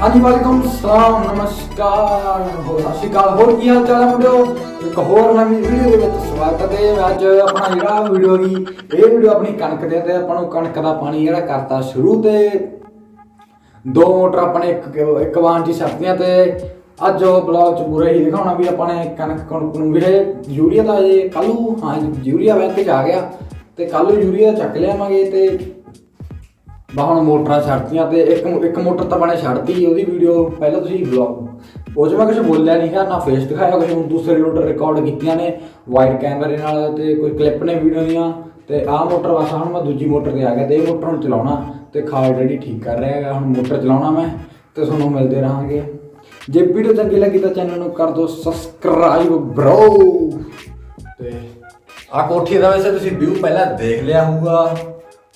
ਹਾਂਜੀ ਵਾਲੇਕੁਮ ਸਲਾਮ, ਨਮਸਕਾਰ। ਹੋ ਸਤਿ ਸ਼੍ਰੀ ਅਕਾਲ। ਹੋਰ ਕੀ ਹਾਲ ਚਾਲ ਹੈ ਮੁੰਡਿਓ? ਇੱਕ ਹੋਰ ਨਵੀਂ ਵੀਡੀਓ ਦੇ ਵਿੱਚ ਸਵਾਗਤ ਹੈ। ਅੱਜ ਆਪਣਾ ਜਿਹੜਾ ਵੀਡੀਓ ਦੀ ਇਹ ਵੀਡੀਓ ਆਪਣੀ ਕਣਕ ਦੇ ਤੇ ਆਪਾਂ ਨੂੰ ਕਣਕ ਦਾ ਪਾਣੀ ਜਿਹੜਾ ਕਰਤਾ ਸ਼ੁਰੂ ਤੇ ਦੋ ਮੋਟਰ ਆਪਣੇ ਇੱਕ ਇੱਕ ਵਾਹਨ ਦੀ ਛੱਡਤੀਆਂ ਤੇ ਅੱਜ ਉਹ ਬਲੌਗ ਚ ਪੂਰਾ ਹੀ ਦਿਖਾਉਣਾ ਵੀ ਆਪਾਂ ਨੇ ਕਣਕ ਕਣਕ ਨੂੰ ਵੀਰੇ ਯੂਰੀਆ ਦਾ ਇਹ ਕੱਲੂ ਹਾਂ, ਯੂਰੀਆ ਬੈਂਕ ਚ ਆ ਗਿਆ। ਤੇ ਕੱਲ ਯੂਰੀਆ ਚੱਕ ਲਿਆਵਾਂਗੇ ਤੇ ਬਾ ਹੁਣ ਮੋਟਰਾਂ ਛੱਡਤੀਆਂ ਤੇ ਇੱਕ ਇੱਕ ਮੋਟਰ ਤਾਂ ਬਣੇ ਛੱਡਤੀ ਉਹਦੀ ਵੀਡੀਓ ਪਹਿਲਾਂ ਤੁਸੀਂ ਵਲੌਗ ਉਹ 'ਚ ਮੈਂ ਕੁਝ ਬੋਲਿਆ ਨਹੀਂ ਹੈ ਨਾ ਫੇਸ ਦਿਖਾਇਆ ਕੁਝ ਦੂਸਰੇ ਲੋਟਰ ਰਿਕਾਰਡ ਕੀਤੀਆਂ ਨੇ ਵਾਈਡ ਕੈਮਰੇ ਨਾਲ ਤੇ ਕੋਈ ਕਲਿੱਪ ਨੇ ਵੀਡੀਓ ਦੀਆਂ ਤੇ ਆਹ ਮੋਟਰ ਬਸ ਹੁਣ ਮੈਂ ਦੂਜੀ ਮੋਟਰ ਤੇ ਆ ਗਿਆ ਤੇ ਇਹ ਮੋਟਰ ਹੁਣ ਚਲਾਉਣਾ ਤੇ ਖਾਲ ਡੈਡੀ ਠੀਕ ਕਰ ਰਿਹਾ ਹੈਗਾ, ਹੁਣ ਮੋਟਰ ਚਲਾਉਣਾ ਮੈਂ ਤੇ ਤੁਹਾਨੂੰ ਮਿਲਦੇ ਰਹਾਂਗੇ। ਜੇ ਵੀਡੀਓ ਚੰਗੀ ਲੱਗੀ ਤਾਂ ਚੈਨਲ ਨੂੰ ਕਰ ਦਿਓ ਸਬਸਕ੍ਰਾਈਬ ਬ్రో ਤੇ ਆ ਕੋਠੀ ਦਾ ਵੈਸੇ ਤੁਸੀਂ ਵਿਊ ਪਹਿਲਾਂ ਦੇਖ ਲਿਆ ਹੋਊਗਾ।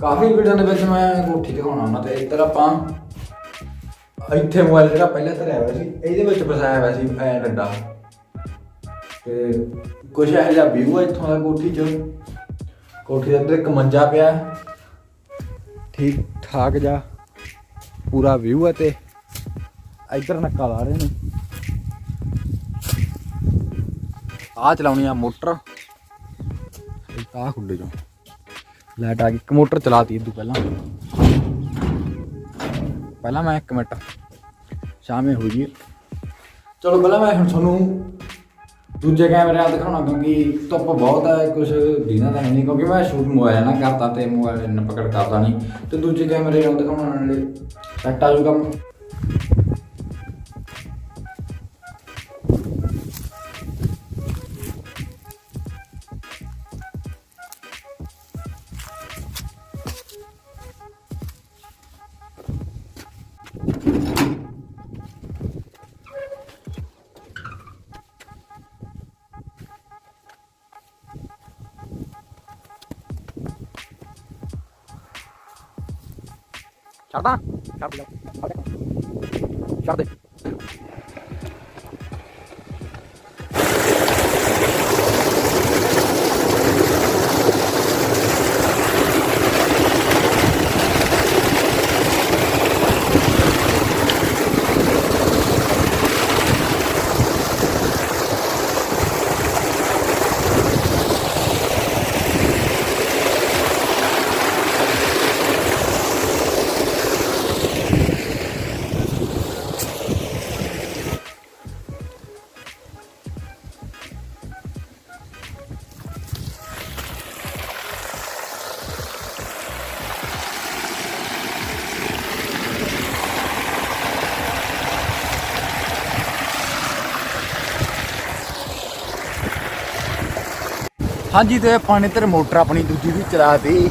ਕਾਫੀ ਵੀਡੀਓ ਦੇ ਵਿੱਚ ਮੈਂ ਕੋਠੀ ਦਿਖਾਉਣਾ ਹੁੰਦਾ ਤੇ। ਇੱਧਰ ਆਪਾਂ ਇੱਥੇ ਮੋਬਾਈਲ ਜਿਹੜਾ ਪਹਿਲਾਂ ਧਰਿਆ ਹੋਇਆ ਸੀ, ਇਹਦੇ ਵਿੱਚ ਫਸਾਇਆ ਹੋਇਆ ਸੀ ਐ ਡੰਡਾ। ਤੇ ਕੁਛ ਇਹੋ ਜਿਹਾ ਵਿਊ ਹੈ ਇੱਥੋਂ ਦਾ ਕੋਠੀ 'ਚ। ਕੋਠੀ ਦੇ ਅੰਦਰ ਇੱਕ ਮੰਜਾ ਪਿਆ। ਠੀਕ ਠਾਕ ਜਾ ਪੂਰਾ ਵਿਊ ਹੈ ਤੇ। ਇੱਧਰ ਨੱਕਾ ਲਾ ਰਹੇ ਨੇ। ਆ ਚਲਾਉਣੀ ਆ ਮੋਟਰ। ਆ ਖੁੱਲੇ ਚੋਂ। ਲਾਈਟ ਆ ਗਈ। ਇੱਕ ਮੋਟਰ ਚਲਾਤੀ ਇਦੋਂ ਪਹਿਲਾਂ। ਪਹਿਲਾਂ ਮੈਂ 1 ਮਿੰਟ। ਸ਼ਾਮੇ ਹੋ ਗਈ ਚਲੋ, ਪਹਿਲਾਂ ਮੈਂ ਹੁਣ ਤੁਹਾਨੂੰ ਦੂਜੇ ਕੈਮਰੇ ਨਾਲ ਦਿਖਾਉਣਾ, ਕਿਉਂਕਿ ਧੁੱਪ ਬਹੁਤ ਹੈ ਕੁਝ ਦੀਨਾ ਦਾ ਹੈ ਨਹੀਂ, ਕਿਉਂਕਿ ਮੈਂ ਸ਼ੂਟ ਮੋਬਾਈਲ ਨਾਲ ਕਰਤਾ ਤੇ ਮੋਬਾਈਲ ਇੰਨਾ ਪਕੜ ਕਰਦਾ ਨਹੀਂ। ਤੇ ਦੂਜੇ ਕੈਮਰੇ ਨਾਲ ਦਿਖਾਉਣਾ ਨਾਲੇ। ਸੈੱਟ ਆ ਜੂਗਾ। ਛੱਡਾਂ ਛੱਡ ਦੇ ਛੱਡ ਹਾਂਜੀ ਤੇ ਆਪਾਂ ਨੇ ਤੇ ਮੋਟਰ ਆਪਣੀ ਦੂਜੀ ਵੀ ਚਲਾਤੀ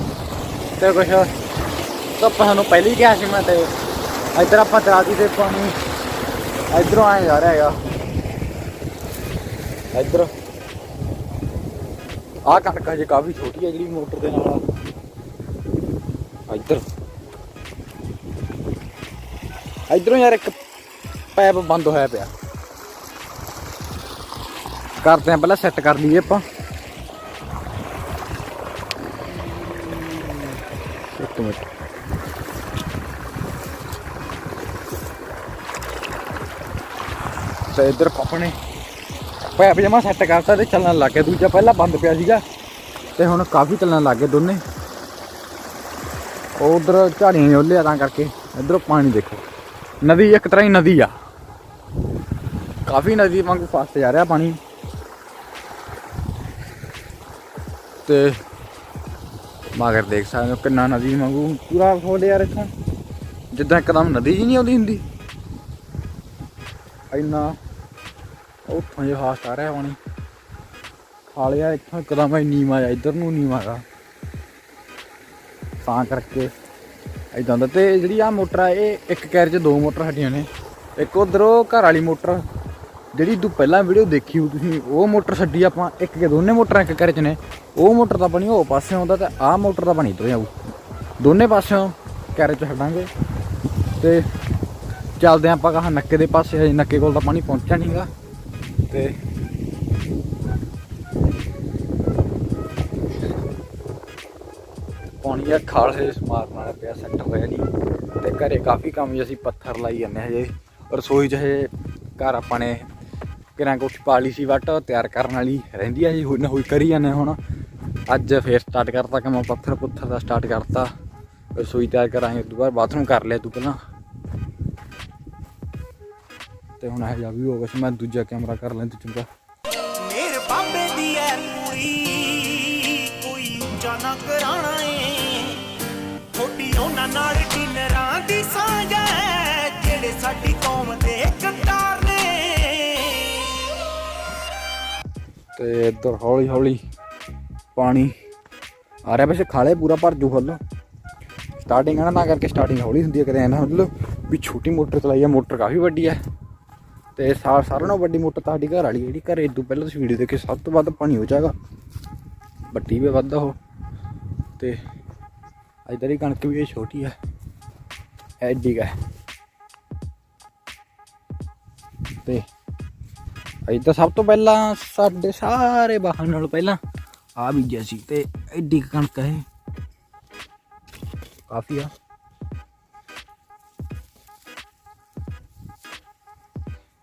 ਤੇ। ਕੁਛ ਤਾਂ ਆਪਾਂ ਸਾਨੂੰ ਪਹਿਲਾਂ ਹੀ ਕਿਹਾ ਸੀ ਮੈਂ ਤੇ ਇੱਧਰ ਆਪਾਂ ਚਲਾਤੀ ਤੇ ਪਾਣੀ ਇੱਧਰੋਂ ਆਇਆ ਜਾ ਰਿਹਾ ਹੈਗਾ। ਇੱਧਰ। ਆਹ ਕਣਕ ਹਜੇ ਕਾਫੀ ਛੋਟੀ ਹੈ ਜਿਹੜੀ ਮੋਟਰ ਦੇ ਨਾਲ। ਇੱਧਰ। ਇੱਧਰੋਂ ਯਾਰ ਇੱਕ ਪਾਈਪ ਬੰਦ ਹੋਇਆ ਪਿਆ। ਕਰਦੇ ਆ ਪਹਿਲਾਂ ਸੈੱਟ ਕਰ ਲਈਏ ਆਪਾਂ। ਇੱਕ ਮਿੰਟ। ਤੇ ਇੱਧਰ ਪਾਪਾ ਪੈਪ ਜਮਾ ਸੈੱਟ ਕਰਤਾ ਤੇ ਚੱਲਣ ਲੱਗ ਗਿਆ। ਦੂਜਾ ਪਹਿਲਾਂ ਬੰਦ ਪਿਆ ਸੀਗਾ। ਤੇ ਹੁਣ ਕਾਫੀ ਚੱਲਣ ਲੱਗ ਗਏ ਦੋਨੇ। ਉਹ ਉਧਰ ਝਾੜੀਆਂ ਜੋਲੇ ਤਾਂ ਕਰਕੇ। ਇੱਧਰੋਂ ਪਾਣੀ ਦੇਖੋ। ਨਦੀ, ਇੱਕ ਤਰ੍ਹਾਂ ਹੀ ਨਦੀ ਆ। ਕਾਫੀ ਨਦੀ ਵਾਂਗ ਫਸ ਜਾ ਰਿਹਾ ਪਾਣੀ। ਤੇ ਮਗਰ ਦੇਖ ਸਕਦੇ ਹੋ ਕਿੰਨਾ ਨਦੀ ਵਾਂਗੂ। ਪੂਰਾ ਫੋਲ ਯਾਰ ਜਿੱਦਾਂ ਇੱਕਦਮ ਨਦੀ ਜੀ ਨਹੀਂ ਆਉਂਦੀ ਹੁੰਦੀ। ਇੰਨਾ ਉੱਥੋਂ ਜਿਹਾ ਹਾਸਟ ਆ ਰਿਹਾ ਪਾਣੀ। ਖਾਲਿਆ ਇੱਥੋਂ ਇੱਕਦਮ ਹੀ ਨੀਵਾਂ ਆ ਇੱਧਰ ਨੂੰ ਨੀਵਾਂ ਆ ਤਾਂ ਕਰਕੇ ਇਦਾਂ ਦਾ ਤੇ ਜਿਹੜੀ ਆ ਮੋਟਰ ਆ, ਇਹ ਇੱਕ ਕੈਰ 'ਚ ਦੋ ਮੋਟਰ ਹੱਡੀਆਂ ਨੇ। ਇੱਕ ਉਧਰੋਂ ਘਰ ਵਾਲੀ ਮੋਟਰ ਜਿਹੜੀ ਤੂੰ ਪਹਿਲਾਂ ਵੀਡੀਓ ਦੇਖੀ ਹੋ ਤੁਸੀਂ, ਉਹ ਮੋਟਰ ਛੱਡੀ ਆਪਾਂ, ਇੱਕ ਕੇ ਦੋਨੇ ਮੋਟਰਾਂ ਇੱਕ ਕੈਰ 'ਚ ਨੇ, ਉਹ ਮੋਟਰ ਦਾ ਪਾਣੀ ਉਹ ਪਾਸੇ ਆਉਂਦਾ ਤੇ ਆਹ ਮੋਟਰ ਦਾ ਪਾਣੀ ਇੱਧਰੋਂ ਆਊ। ਦੋਨੇ ਪਾਸਿਓਂ ਕੈਰੇ 'ਚ ਛੱਡਾਂਗੇ ਤੇ ਚੱਲਦੇ ਆਪਾਂ ਕਹਾ ਨੱਕੇ ਦੇ ਪਾਸੇ, ਹਜੇ ਨੱਕੇ ਕੋਲ ਤਾਂ ਪਾਣੀ ਪਹੁੰਚਿਆ ਨਹੀਂਗਾ ਤੇ ਪਾਣੀ ਆ ਖਾਲੇ ਸਮਾਰਨ ਵਾਲਾ ਪਿਆ ਸੈੱਟ ਹੋਇਆ ਨਹੀਂ ਤੇ ਘਰੇ ਕਾਫੀ ਕੰਮ ਜੀ ਅਸੀਂ ਪੱਥਰ ਲਾਈ ਜਾਂਦੇ ਹਜੇ। ਰਸੋਈ 'ਚ ਹਜੇ ਘਰ ਆਪਾਂ ਨੇ ਕਿਰਾਂ ਕੋਠੀ ਪਾ ਲਈ ਸੀ ਵੱਟ, ਤਿਆਰ ਕਰਨ ਵਾਲੀ ਰਹਿੰਦੀ ਆ ਜੀ ਹੋਈ ਨਾ ਹੋਈ ਕਰੀ ਜਾਂਦੇ ਹੁਣ। ਅੱਜ ਫੇਰ ਸਟਾਰਟ ਕਰਤਾ ਕੰਮ, ਪੱਥਰ ਪੁੱਥਰ ਦਾ ਸਟਾਰਟ ਕਰਤਾ। ਰਸੋਈ ਤਿਆਰ ਕਰਾਂਗੇ, ਉਸ ਤੋਂ ਬਾਅਦ ਬਾਥਰੂਮ ਕਰ ਲਿਆ ਤੂੰ ਪਹਿਲਾਂ। ਤੇ ਹੁਣ ਇਹ ਜਾ ਵੀ ਹੋ ਗਿਆ ਸੀ, ਮੈਂ ਦੂਜਾ ਕੈਮਰਾ ਕਰ ਲੈਂਦਾ ਚੰਗਾ। ਮੇਰ ਬਾਬੇ ਦੀ ਐ ਕੁੜੀ ਕੋਈ ਉੱਚਾ ਕਰਾਣਾ ਏ। ਥੋੜੀ ਉਹਨਾਂ ਨਾਲ ਡਿਨਰਾਂ ਦੀ ਸਾਂਝ ਜਿਹੜੇ ਸਾਡੀ ਤੇ ਇੱਧਰ ਹੌਲੀ ਹੌਲੀ ਪਾਣੀ ਆ ਰਿਹਾ ਵੈਸੇ ਖਾਲੇ ਪੂਰਾ ਭਰ ਜੂ ਫੁੱਲ ਸਟਾਰਟਿੰਗ ਹੈ ਨਾ, ਤਾਂ ਕਰਕੇ ਸਟਾਰਟਿੰਗ ਹੌਲੀ ਹੁੰਦੀ ਹੈ ਕਦੇ ਐਂ ਨਾ ਮਤਲਬ ਵੀ ਛੋਟੀ ਮੋਟਰ ਚਲਾਈ ਹੈ ਮੋਟਰ ਕਾਫੀ ਵੱਡੀ ਹੈ ਤੇ ਸਾਰ ਸਾਰਿਆਂ ਨਾਲੋਂ ਵੱਡੀ ਮੋਟਰ ਤੁਹਾਡੀ ਘਰ ਵਾਲੀ ਜਿਹੜੀ, ਘਰੇ ਤੋਂ ਪਹਿਲਾਂ ਤੁਸੀਂ ਵੀਡੀਓ ਦੇਖੀ, ਸਭ ਤੋਂ ਵੱਧ ਪਾਣੀ ਹੋ ਜਾਏਗਾ। ਵੱਡੀ ਵੀ ਵੱਧ ਉਹ। ਤੇ ਇਧਰ ਹੀ ਕਣਕ ਵੀ ਇਹ ਛੋਟੀ ਹੈ ਐਡੀ ਹੈ ਤੇ ਅਸੀਂ ਤਾਂ ਸਭ ਤੋਂ ਪਹਿਲਾਂ ਸਾਡੇ ਸਾਰੇ ਵਾਹਨ ਨਾਲੋਂ ਪਹਿਲਾਂ ਆ ਬੀਜਿਆ ਸੀ ਤੇ ਐਡੀ ਕਣਕ ਹੈ ਕਾਫੀ ਆ।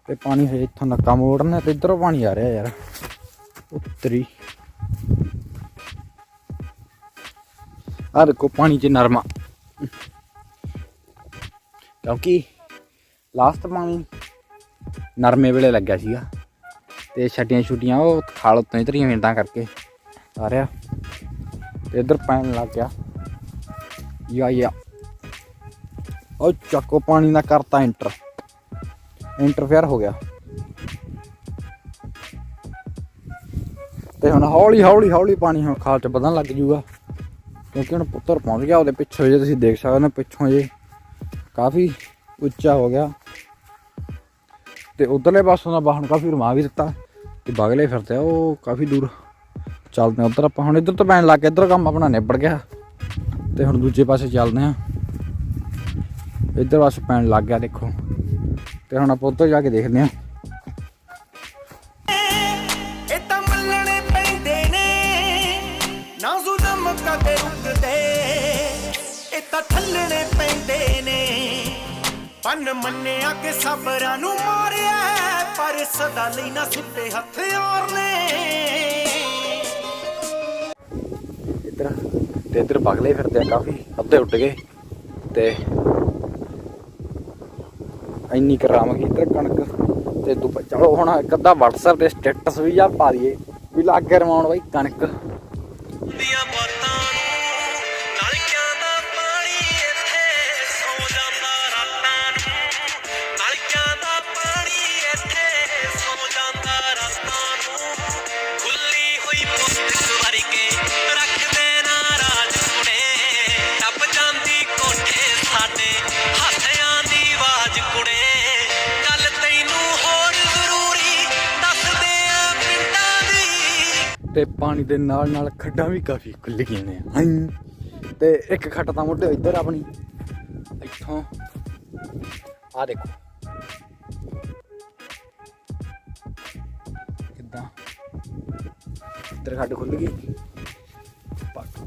ਤੇ ਪਾਣੀ ਹਜੇ ਇੱਥੋਂ ਨੱਕਾ ਮੋੜਨਾ ਤੇ ਇਧਰੋਂ ਪਾਣੀ ਆ ਰਿਹਾ ਯਾਰ, ਉੱਤਰੀ। ਆ ਦੇਖੋ ਪਾਣੀ 'ਚ ਨਰਮਾ। ਕਿਉਂਕਿ ਲਾਸਟ ਪਾਣੀ ਨਰਮੇ ਵੇਲੇ ਲੱਗਿਆ ਸੀਗਾ। ਤੇ ਛੱਡੀਆਂ ਛੁੱਟੀਆਂ ਉਹ ਖਾਲ ਉੱਤੋਂ ਹੀ ਧਰੀਆਂ ਮਿੰਟਾਂ ਕਰਕੇ। ਆ ਰਿਹਾ ਤੇ ਇੱਧਰ ਪੈਣ ਲੱਗ ਗਿਆ। ਯਾ ਯਾ। ਉਹ ਚੱਕੋ ਪਾਣੀ ਦਾ ਕਰਤਾ ਇੰਟਰ। ਇੰਟਰਫੇਅਰ ਹੋ ਗਿਆ। ਤੇ ਹੁਣ ਹੌਲੀ ਹੌਲੀ ਹੌਲੀ ਪਾਣੀ ਹੁਣ ਖਾਲ ਚ ਵਧਣ ਲੱਗ ਜੂਗਾ। ਕਿਉਂਕਿ ਹੁਣ ਪੁੱਤਰ ਪਹੁੰਚ ਗਿਆ ਉਹਦੇ ਪਿੱਛੇ ਜੇ ਤੁਸੀਂ ਦੇਖ ਸਕਦੇ ਹੋ ਪਿੱਛੋਂ ਜੇ। ਕਾਫੀ ਉੱਚਾ ਹੋ ਗਿਆ। ਤੇ ਉਧਰਲੇ ਪਾਸੋਂ ਦਾ ਵਾਹਨ ਕਾਫੀ ਰਮਾ ਵੀ ਦਿੱਤਾ। ਬਾਗਲੇ ਫਿਰਦੇ ਆ, ਉਹ ਕਾਫੀ ਦੂਰ ਚੱਲਦੇ ਆ। ਉਧਰ ਆਪਾਂ ਹੁਣ ਇੱਧਰ ਤੋਂ ਪੈਣ ਲੱਗ ਗਿਆ ਇੱਧਰ ਕੰਮ ਆਪਣਾ ਨਿਬੜ ਗਿਆ। ਤੇ ਹੁਣ ਦੂਜੇ ਪਾਸੇ ਚੱਲਦੇ ਆ। ਇੱਧਰ ਪਾਸੇ ਪੈਣ ਲੱਗ ਗਿਆ, ਦੇਖੋ। ਤੇ ਹੁਣ ਆਪਾਂ ਉੱਧਰ ਜਾ ਕੇ ਦੇਖਦੇ ਆ। ਪੈਂਦੇ ਨੇ, ਨਾ ਮੰਨਿਆ ਕਿ ਸਬਰਾਂ ਨੂੰ ਮਾਰਿਆ। ਪਰ ਸਦਾ ਲਈ ਨਾ ਸੁੱਤੇ ਹਥਿਆਰ ਨੇ ਇੱਧਰ ਤੇ ਇੱਧਰ ਬਗਲੇ ਫਿਰਦੇ ਆ ਕਾਫੀ ਅੱਧੇ ਉੱਡ ਗਏ। ਤੇ ਇੰਨੀ ਕਰਾਵਾਂਗੇ ਇੱਧਰ ਕਣਕ। ਤੇ ਚਲੋ ਹੁਣ ਇੱਕ ਅੱਧਾ WhatsApp ਤੇ ਸਟੇਟਸ ਵੀ ਜਾ ਪਾ ਦਈਏ, ਵੀ ਲੱਗ ਰਵਾਉਣ ਬਾਈ ਕਣਕ। ਤੇ ਪਾਣੀ ਦੇ ਨਾਲ ਨਾਲ ਖੱਡਾਂ ਵੀ ਕਾਫੀ ਖੁੱਲ ਗਈਆਂ ਨੇ। ਹਾਂ। ਤੇ ਇੱਕ ਖੱਡ ਤਾਂ ਮੁੱਢੇ ਇੱਧਰ ਆਪਣੀ। ਇੱਥੋਂ। ਆ ਦੇਖੋ। ਕਿੱਦਾਂ? ਇੱਧਰ ਖੱਡ ਖੁੱਲ ਗਈ।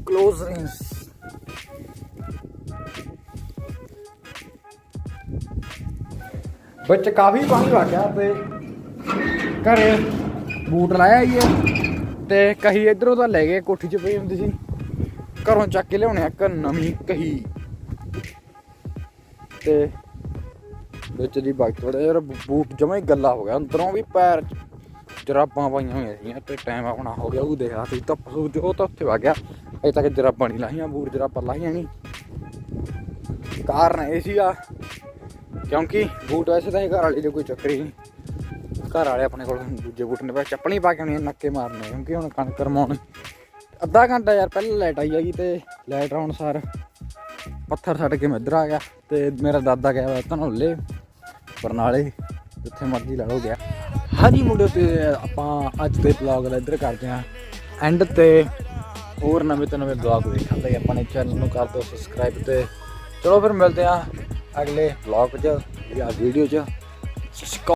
ਕਲੋਜ਼ ਰੇਂਜ ਵਿੱਚ ਕਾਫੀ ਪਾਣੀ ਵਗ ਗਿਆ ਤੇ ਘਰੇ ਬੂਟ ਲਾਇਆ ਹੀ ਹੈ ਤੇ ਕਹੀ ਇਧਰੋਂ ਤਾਂ ਲੈ ਗਏ ਕੋਠੀ 'ਚ ਪਈ ਹੁੰਦੀ ਸੀ। ਘਰੋਂ ਚੱਕ ਕੇ ਲਿਆਉਣੇ ਇੱਕ ਨਵੀਂ ਕਹੀ। ਤੇ ਵਿੱਚ ਦੀ ਬਾਈਕ ਥੋੜਾ ਯਾਰ ਬੂਟ ਜਮਾ ਹੀ ਗੱਲਾ ਹੋ ਗਿਆ। ਅੰਦਰੋਂ ਵੀ ਪੈਰ ਜਰਾਬਾਂ ਪਾਈਆਂ ਹੋਈਆਂ ਸੀਗੀਆਂ ਤੇ ਟਾਈਮ ਆਪਣਾ ਹੋ ਗਿਆ। ਉਹ ਦੇਖਾ ਸੀ ਤਾਂ ਪਸੂ ਜੋ ਤਾਂ ਉੱਥੇ ਵਗ ਗਿਆ। ਅਜੇ ਤੱਕ ਜਰਾਬਾਂ ਨਹੀਂ ਲਾਹੀਆਂ ਬੂਟ ਜਰਾਬਾਂ ਲਾਹੀਆਂ ਨਹੀਂ। ਕਾਰਨ ਇਹ ਸੀਗਾ, ਕਿਉਂਕਿ ਬੂਟ ਵੈਸੇ ਤਾਂ ਇਹ ਘਰ ਵਾਲੀ ਦੇ ਕੋਈ ਚੱਕਰ ਹੀ ਨਹੀਂ। ਘਰ ਵਾਲੇ ਆਪਣੇ ਕੋਲ ਦੂਜੇ ਬੂਟ ਨੇ ਪਾ ਚੱਪਣੀ ਪਾ ਕੇ ਆਉਣੀ ਨੱਕੇ ਮਾਰਨੇ, ਕਿਉਂਕਿ ਹੁਣ ਕਣਕ ਰਮਾਉਣ। ਅੱਧਾ ਘੰਟਾ ਯਾਰ, ਪਹਿਲਾਂ ਲਾਈਟ ਆਈ ਹੈਗੀ ਤੇ ਲਾਈਟ ਆਉਣ ਸਾਰ ਪੱਥਰ ਛੱਡ ਕੇ ਮੈਂ ਇੱਧਰ ਆ ਗਿਆ ਤੇ ਮੇਰਾ ਦਾਦਾ ਗਿਆ ਵਾ ਧਨੌਲੇ, ਬਰਨਾਲੇ, ਜਿੱਥੇ ਮਰਜ਼ੀ ਲਾ ਲਓ ਗਿਆ। ਹਾਂਜੀ ਮੁੰਡਿਓ, ਤੇ ਆਪਾਂ ਅੱਜ ਦੇ ਵਲੌਗ ਦਾ ਇੱਧਰ ਕਰਦੇ ਹਾਂ। ਐਂਡ ਤੇ ਹੋਰ ਨਵੇਂ ਤੋਂ ਨਵੇਂ ਵਲੌਗ ਵੇਖਣ ਲਈ ਆਪਣੇ ਚੈਨਲ ਨੂੰ ਕਰ ਦਿਓ ਸਬਸਕ੍ਰਾਈਬ ਤੇ। ਚਲੋ ਫਿਰ ਮਿਲਦੇ ਹਾਂ ਅਗਲੇ ਵਲੌਗ 'ਚ ਜਾਂ ਵੀਡੀਓ 'ਚ।